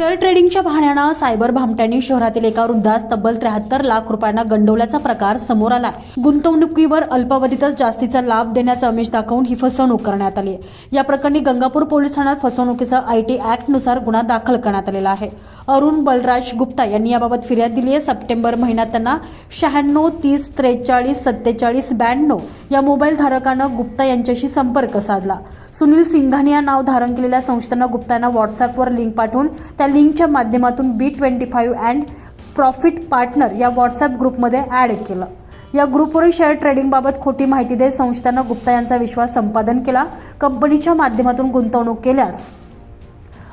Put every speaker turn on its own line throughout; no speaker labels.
Share ट्रेडिंगच्या बहाण्यानं cyber भामट्यांनी शहरातील एका वृद्धास तब्बल त्र्याहत्तर लाख रुपयांना गंडवल्याचा प्रकार समोर आला गुंतवणुकीवर अल्पावधीतच जास्तीचा लाभ देण्याचं अमिष दाखवून ही फसवणूक करण्यात आली आहे. या प्रकरणी गंगापूर पोलीस ठाण्यात फसवणुकीचा आय टी ऍक्टनुसार गुन्हा दाखल करण्यात आलेला आहे. अरुण बलराज गुप्ता यांनी याबाबत फिर्याद दिली आहे. सप्टेंबर महिन्यात त्यांना शहाण्णव तीस त्रेचाळीस सत्तेचाळीस ब्याण्णव या मोबाईल धारकानं गुप्ता यांच्याशी संपर्क साधला. सुनील सिंघानी या नाव धारण केलेल्या संस्थेनं गुप्तांना व्हॉट्सअपवर लिंक पाठवून त्या लिंकच्या माध्यमातून B twenty five and profit partner या व्हॉट्सअप ग्रुपमध्ये ॲड केलं. या ग्रुपवरील शेअर ट्रेडिंगबाबत खोटी माहिती देत संस्थानं गुप्ता यांचा विश्वास संपादन केला. कंपनीच्या माध्यमातून गुंतवणूक केल्यास.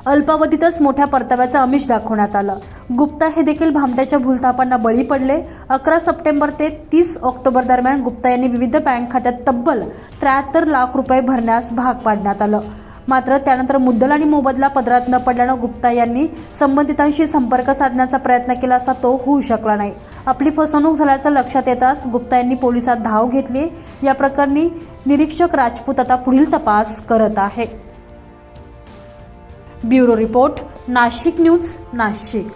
अल्पावधीतच मोठ्या परताव्याचं आमिष दाखवण्यात आलं. गुप्ता हे देखील भामट्याच्या भूलथापांना बळी पडले. अकरा सप्टेंबर ते तीस ऑक्टोबर दरम्यान गुप्ता यांनी विविध बँक खात्यात तब्बल त्र्याहत्तर लाख रुपये भरण्यास भाग पाडण्यात आलं. मात्र त्यानंतर मुद्दल आणि मोबदला पदरात न पडल्यानं गुप्ता यांनी संबंधितांशी संपर्क साधण्याचा प्रयत्न केला असता तो होऊ शकला नाही. आपली फसवणूक झाल्याचं लक्षात येताच गुप्ता यांनी पोलिसात धाव घेतली. या प्रकरणी निरीक्षक राजपूत आता पुढील तपास करत आहे. Bureau report Nashik news Nashik.